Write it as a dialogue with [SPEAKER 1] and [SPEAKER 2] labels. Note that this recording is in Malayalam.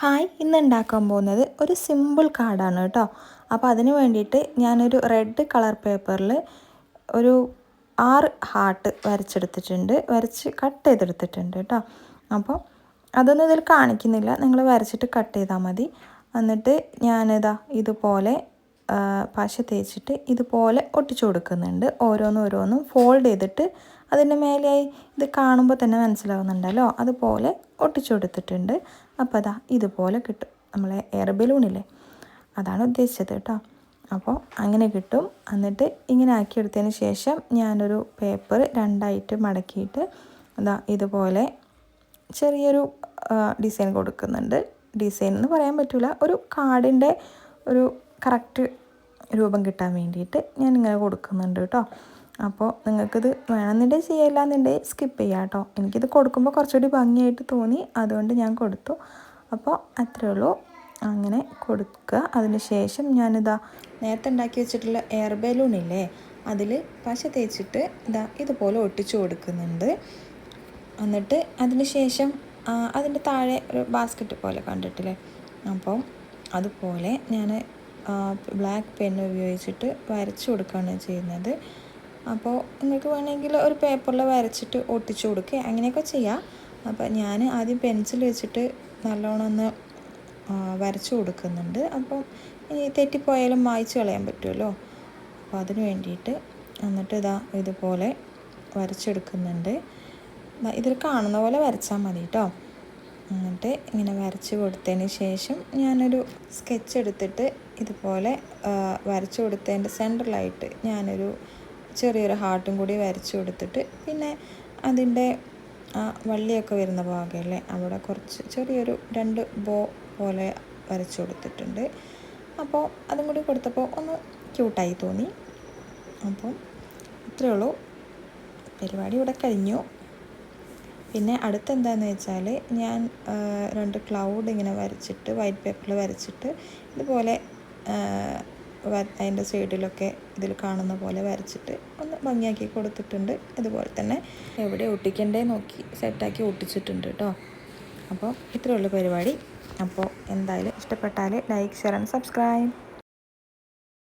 [SPEAKER 1] ഹായ് ഇന്ന് ഉണ്ടാക്കാൻ പോകുന്നത് ഒരു സിമ്പിൾ കാർഡാണ് കേട്ടോ. അപ്പോൾ അതിന് വേണ്ടിയിട്ട് ഞാനൊരു റെഡ് കളർ പേപ്പറിൽ ഒരു ആറ് ഹാർട്ട് വരച്ചെടുത്തിട്ടുണ്ട്. വരച്ച് കട്ട് ചെയ്തെടുത്തിട്ടുണ്ട് കേട്ടോ. അപ്പോൾ അതൊന്നും ഇതിൽ കാണിക്കുന്നില്ല. നിങ്ങൾ വരച്ചിട്ട് കട്ട് ചെയ്താൽ മതി. എന്നിട്ട് ഞാനിതാ ഇതുപോലെ പശ തേച്ചിട്ട് ഇതുപോലെ ഒട്ടിച്ചു കൊടുക്കുന്നുണ്ട്. ഓരോന്നും ഓരോന്നും ഫോൾഡ് ചെയ്തിട്ട് അതിന്റെ മേലെയായി ഇത് കാണുമ്പോൾ തന്നെ മനസ്സിലാവുന്നുണ്ടല്ലോ. അതുപോലെ ഒട്ടിച്ചു കൊടുത്തിട്ടുണ്ട്. അപ്പോൾ അതാ ഇതുപോലെ കിട്ടും. നമ്മളെ എയർ ബലൂണില്ലേ അതാണ് ഉദ്ദേശിച്ചത് കേട്ടോ. അപ്പോൾ അങ്ങനെ കിട്ടും. എന്നിട്ട് ഇങ്ങനെ ആക്കിയെടുത്തതിന് ശേഷം ഞാനൊരു പേപ്പർ രണ്ടായിട്ട് മടക്കിയിട്ട് അതാ ഇതുപോലെ ചെറിയൊരു ഡിസൈൻ കൊടുക്കുന്നുണ്ട്. ഡിസൈൻ എന്ന് പറയാൻ പറ്റില്ല ഒരു കാർഡിന്റെ ഒരു കറക്റ്റ് രൂപം കിട്ടാൻ വേണ്ടിയിട്ട് ഞാൻ ഇങ്ങനെ കൊടുക്കുന്നുണ്ട് കേട്ടോ. അപ്പോൾ നിങ്ങൾക്കിത് വേണമെന്നുണ്ടെങ്കിൽ ചെയ്യില്ല എന്നുണ്ടെങ്കിൽ സ്കിപ്പ് ചെയ്യാം കേട്ടോ. എനിക്കിത് കൊടുക്കുമ്പോൾ കുറച്ചുകൂടി ഭംഗിയായിട്ട് തോന്നി അതുകൊണ്ട് ഞാൻ കൊടുത്തു. അപ്പോൾ അത്രയേ ഉള്ളൂ. അങ്ങനെ കൊടുക്കുക. അതിന് ശേഷം ഞാനിതാ നേരത്തെ ഉണ്ടാക്കി വെച്ചിട്ടുള്ള എയർ ബലൂൺ ഇല്ലേ അതിൽ പശ തേച്ചിട്ട് ഇതാ ഇതുപോലെ ഒട്ടിച്ചു കൊടുക്കുന്നുണ്ട്. എന്നിട്ട് അതിന് ശേഷം അതിന്റെ താഴെ ഒരു ബാസ്ക്കറ്റ് പോലെ കണ്ടിട്ടില്ലേ? അപ്പം അതുപോലെ ഞാൻ ബ്ലാക്ക് പെൻ ഉപയോഗിച്ചിട്ട് വരച്ചു കൊടുക്കുകയാണ് ചെയ്യുന്നത്. അപ്പോൾ നിങ്ങൾക്ക് വേണമെങ്കിൽ ഒരു പേപ്പറിൽ വരച്ചിട്ട് ഒട്ടിച്ചു കൊടുക്കുക അങ്ങനെയൊക്കെ ചെയ്യാം. അപ്പോൾ ഞാൻ ആദ്യം പെൻസിൽ വെച്ചിട്ട് നല്ലോണം ഒന്ന് വരച്ചു കൊടുക്കുന്നുണ്ട്. അപ്പം ഇനി തെറ്റിപ്പോയാലും മായ്ച്ചു കളയാൻ പറ്റുമല്ലോ. അപ്പോൾ അതിന് വേണ്ടിയിട്ട് എന്നിട്ട് ഇതാ ഇതുപോലെ വരച്ചെടുക്കുന്നുണ്ട്. ഇതിൽ കാണുന്ന പോലെ വരച്ചാൽ മതി കേട്ടോ. എന്നിട്ട് ഇങ്ങനെ വരച്ച് കൊടുത്തതിന് ശേഷം ഞാനൊരു സ്കെച്ച് എടുത്തിട്ട് ഇതുപോലെ വരച്ചു കൊടുത്തതിന്റെ സെന്ററിലായിട്ട് ഞാനൊരു ചെറിയൊരു ഹാർട്ടും കൂടി വരച്ചു കൊടുത്തിട്ട് പിന്നെ അതിന്റെ ആ വള്ളിയൊക്കെ വരുന്ന ഭാഗമല്ലേ അവിടെ കുറച്ച് ചെറിയൊരു രണ്ട് ബോ പോലെ വരച്ചു കൊടുത്തിട്ടുണ്ട്. അപ്പോൾ അതും കൂടി കൊടുത്തപ്പോൾ ഒന്ന് ക്യൂട്ടായി തോന്നി. അപ്പം ഇത്രയേ ഉള്ളൂ. പരിപാടി ഇവിടെ കഴിഞ്ഞു. പിന്നെ അടുത്ത് എന്താണെന്ന് വെച്ചാൽ ഞാൻ രണ്ട് ക്ലൗഡ് ഇങ്ങനെ വരച്ചിട്ട് വൈറ്റ് പേപ്പറിൽ വരച്ചിട്ട് ഇതുപോലെ അതിന്റെ സൈഡിലൊക്കെ ഇതിൽ കാണുന്ന പോലെ വരച്ചിട്ട് ഒന്ന് ഭംഗിയാക്കി കൊടുത്തിട്ടുണ്ട്. അതുപോലെ തന്നെ എവിടെ ഒട്ടിക്കണ്ടേ നോക്കി സെറ്റാക്കി ഒട്ടിച്ചിട്ടുണ്ട് കേട്ടോ. അപ്പോൾ ഇത്രയുള്ള പരിപാടി. അപ്പോൾ എന്തായാലും ഇഷ്ടപ്പെട്ടാൽ ലൈക്ക് ഷെയർ ആൻഡ് സബ്സ്ക്രൈബ്.